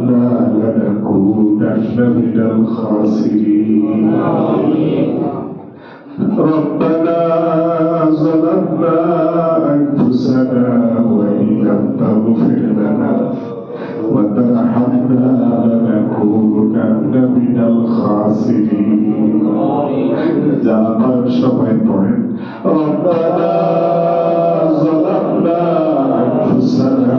ربنا لنكونن من الخاسرين. ربنا ظلمنا أنفسنا وإن لم تغفر لنا وترحمنا لنكونن من الخاسرين. যাবার সময় ربنا ظلمنا أنفسنا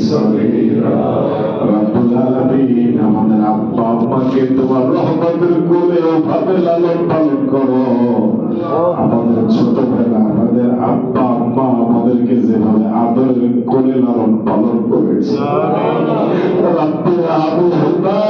সলিলা রব্বুল আমাদের আব্বা লালন পালন আমাদের আব্বা আম্মা আমাদেরকে যেভাবে আদরের কোলে লালন পালন করেছে রব্বুল আলামিন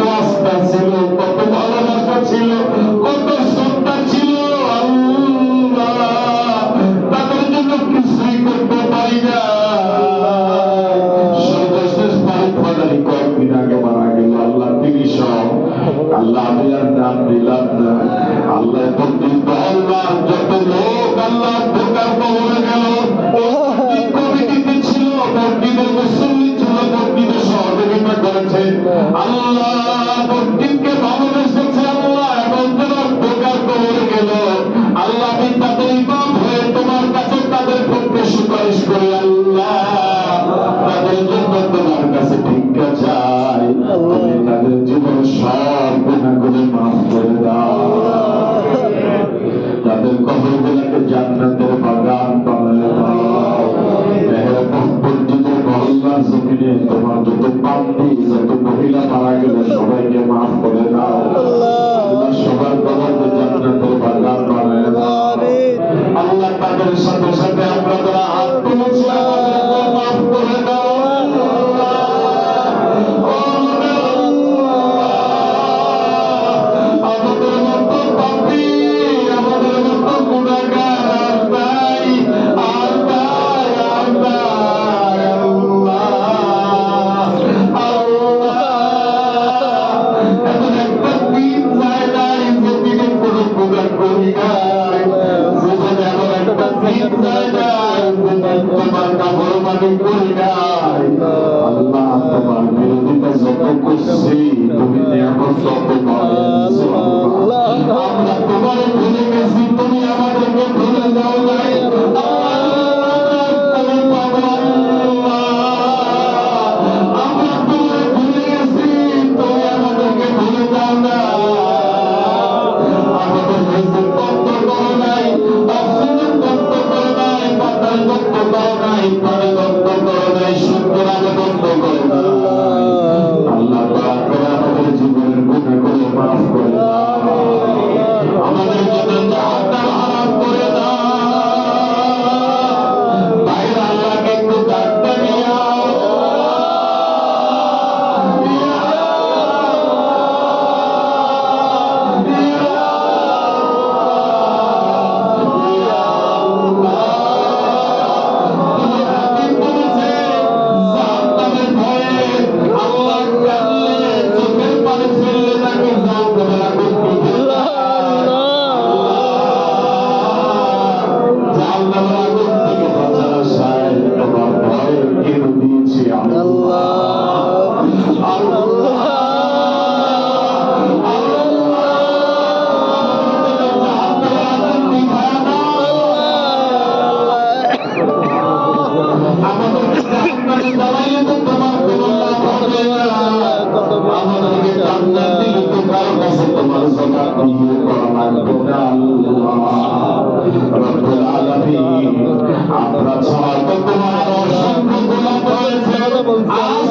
সম্পর্ক বাড়ানো সম্পর্ক লম্বা হয়েছে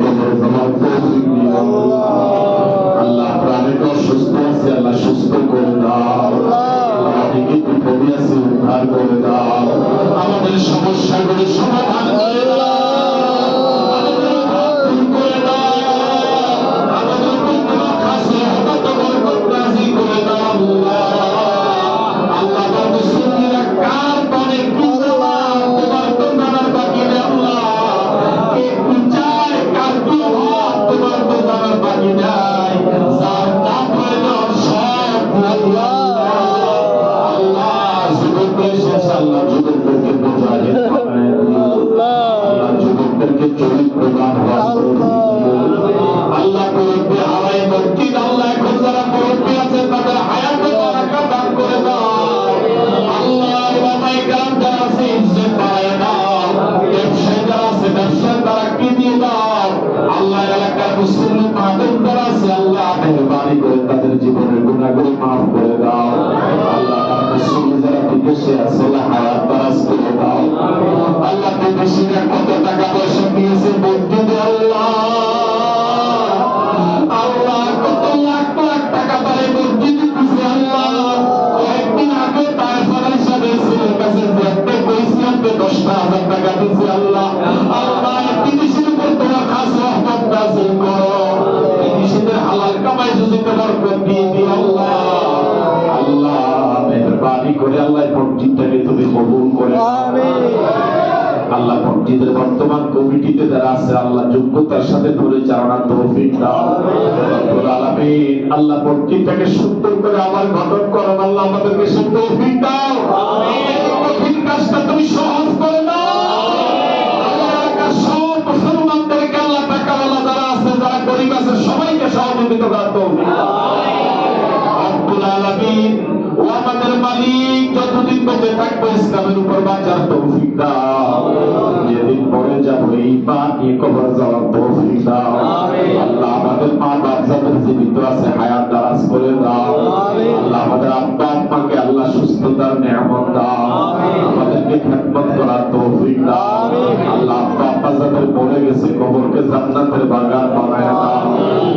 কবর দেওয়ার তৌফিক দিয়ে আল্লাহ প্রাণীকে অসুস্থ আছে, আল্লাহ সুস্থ করে দাও। আমাদেরকে বিপদে দাও আমাদের সমস্যাগুলো সমাধান করে দাও। মাফ করে দাও। আল্লাহ আপনার সঙ্গে যারা বিদেশে আছে আল্লাহ হায়াত আল্লাহ এই তুমি কবুল করে আল্লাহ মসজিদের বর্তমান কমিটিতে যারা আছে আল্লাহ যোগ্যতার সাথে পরিচালনার তৌফিক দাও। আলামিন। আল্লাহ মসজিদটাকে সুন্দর করে আমার গঠন করো। আল্লাহ আমাদেরকে সে তৌফিক দাও। এই কঠিন কাজটা তুমি সহজ করে দাও সব মুসলমানদেরকে আল্লাহ টাকাওয়ালা যারা আছে যারা গরিব আছে সবাইকে সহযোগিতা দাও বেঁচে থাকব ইসলামের উপর বাঁচার তৌফিক দাও যেদিন পরে যাব এই পা নিয়ে কবর যাওয়ার তৌফিক দাও আল্লাহ আমাদের মা বাপ যাদের জীবিত আছে হায়াত দারাজ করে দাও আল্লাহ আমাদের আব্বা আম্মাকে আল্লাহ সুস্থতার নিয়ামত দাও আমাদেরকে খেদমত করার তৌফিক দাও আল্লাহ আব্বা আম্মা যাদের মরে গেছে কবরকে জান্নাতের বাগান বানায় দাও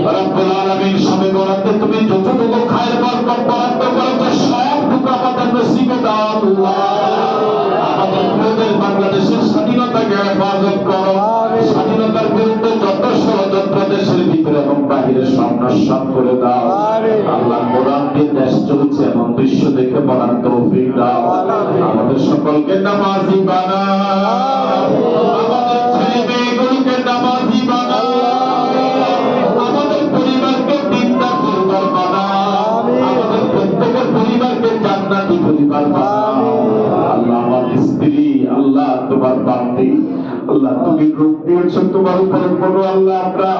রব্বুল আলামিন সবে বরাদ্দে তুমি যতটুকু খায়ের বরকত সবটুকু আমাদের দাও আল্লাহ আমাদের প্রিয়দের বাংলাদেশের স্বাধীনতাকে হেফাজত করো। স্বাধীনতার বিরুদ্ধে যত ষড়যন্ত্র দেশের ভিতরে এবং বাহিরে নস্বাত করে দাও। আল্লাহ কোরআন দিয়ে দেশ চলছে এমন দৃশ্য দেখে বলার তৌফিক দাও। আমাদের সকলকে নামাজি বানাও পরিবার আল্লাহ আমার স্ত্রী আল্লাহ তোমার বান্দি আল্লাহ তুমি রূপ দিয়েছ তোমার উপরে বলো আল্লাহ আমরা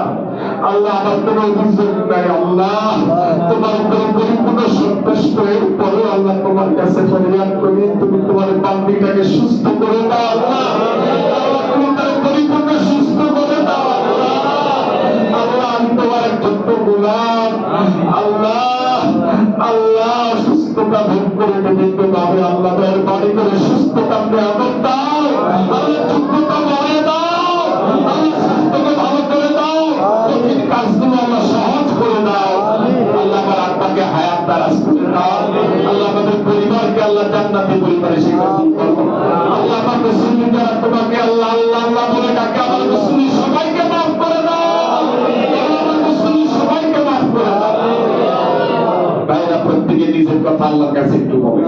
আল্লাহ আমার কোনো অভিযোগ নাই আল্লাহ তোমার উপরে পরিপূর্ণ সন্তুষ্ট এর পরে আল্লাহ তোমার কাছে ফরিয়াদ করি তুমি তোমার বান্দিটাকে সুস্থ করে দাও আল্লাহ। পরিপূর্ণ সুস্থ করে দাও আল্লাহ। তোমার একজন গোলাম। আল্লাহ আল্লাহ সুস্থতা ভোগ করে নিতে পাবে, আল্লাহ করে সুস্থতা নিয়ামত দাও। আল্লাহ যোগ্যতা বাড়িয়ে দাও। আল্লাহ সুস্থকে ভালো করে দাও। কঠিন কাজগুলো আল্লাহ সহজ করে দাও। আল্লাহ আমার আত্মাকে হায়াত দারাজ করে দাও। আল্লাহ আমাদের পরিবারকে আল্লাহ জান্নাতি পরিবারে শিক্ষা আল্লাহ আমার মুসলিম তোমাকে আল্লাহ আল্লাহ আল্লাহ বলে ডাকে, আমার নিজের কথা আল্লাহর কাছে একটু বলে।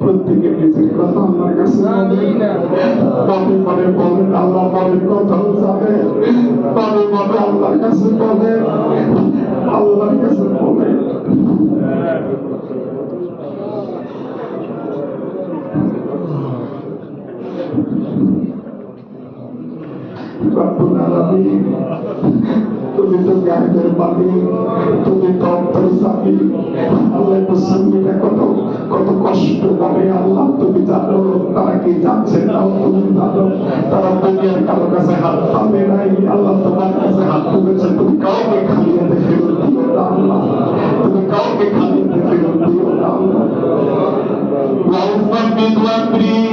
প্রত্যেকে নিজের কথা আল্লাহর কাছে মনে বলেন আল্লাহ তবে কথা যাবে তবে মনে আল্লাহর কাছে বলেন। আল্লাহর কাছে বলেন। রব্বুল আলামিন। তুমি তো গায়েবের মালিক তুমি তো অন্তর্জামী আল্লাহ তো সঙ্গীটা কত কত কষ্ট করে আল্লাহ, তুমি জানো, তারা কি যাচ্ছে না তুমি জানো? তারা দুনিয়ার কারও কাছে হাত পাবে নাই, আল্লাহ তোমার কাছে হাত তুলেছে। তুমি কাউকে খালিয়ে দেখে দিও না, আল্লাহ। তুমি কাউকে খালিয়ে দেখে দিও না, আল্লাহ। লাউফা বিদওয়া প্রিয়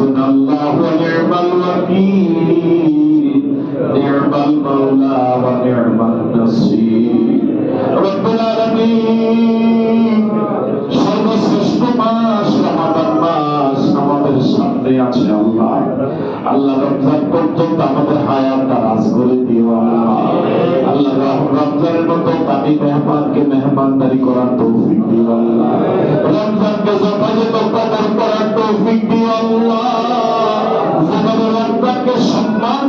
حسبنا الله ونعم الوكيل نعم المولى ونعم النصير رب العالمين সর্বশ্রেষ্ঠ মাস রমাদান মাস আমাদের সামনে আছে আল্লাহ আল্লাহ রমজান পর্যন্ত আমাদের হায়াত দারাজ করে দিও আল্লাহ আল্লাহ রমজানের মতো দামি মেহমানকে মেহমানদারি করার তৌফিক দিও আল্লাহ। রমজানকে যথাযথ তত্ত্বাবধান করার তৌফিক দিও আল্লাহ। রমজানকে সম্মান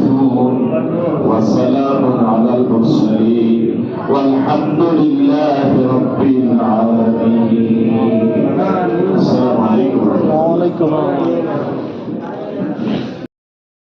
المرسلون وسلام على المرسلين. والحمد لله رب العالمين. السلام عليكم. وعليكم السلام.